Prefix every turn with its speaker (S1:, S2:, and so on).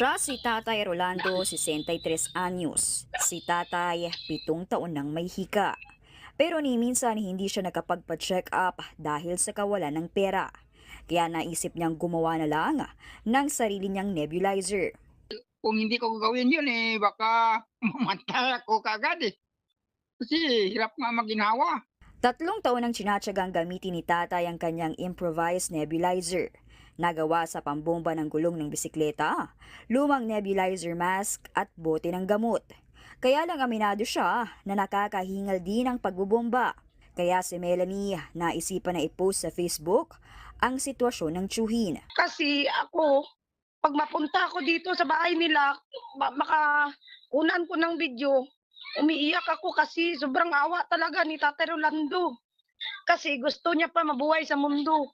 S1: Siya si Tatay Rolando, 63 anyos. Si Tatay, pitong taon nang may hika. Pero ni minsan hindi siya nakapagpa-check up dahil sa kawalan ng pera. Kaya naisip niyang gumawa na lang ng sarili niyang nebulizer.
S2: Kung hindi ko gagawin yun eh, baka mamatay ako kagad eh. Kasi hirap nga maginawa.
S1: Tatlong taon ang tsinatsagang gamitin ni tatay ang kanyang improvised nebulizer. Nagawa sa pambomba ng gulong ng bisikleta, lumang nebulizer mask at bote ng gamot. Kaya lang aminado siya na nakakahingal din ang pagbubomba. Kaya si Melanie naisipan na i-post sa Facebook ang sitwasyon ng tsuhin.
S3: Kasi ako, pag mapunta ako dito sa bahay nila, ma- makakunan ko ng video, umiiyak ako kasi sobrang awa talaga ni Tate Rolando. Kasi gusto niya pa mabuhay sa mundo.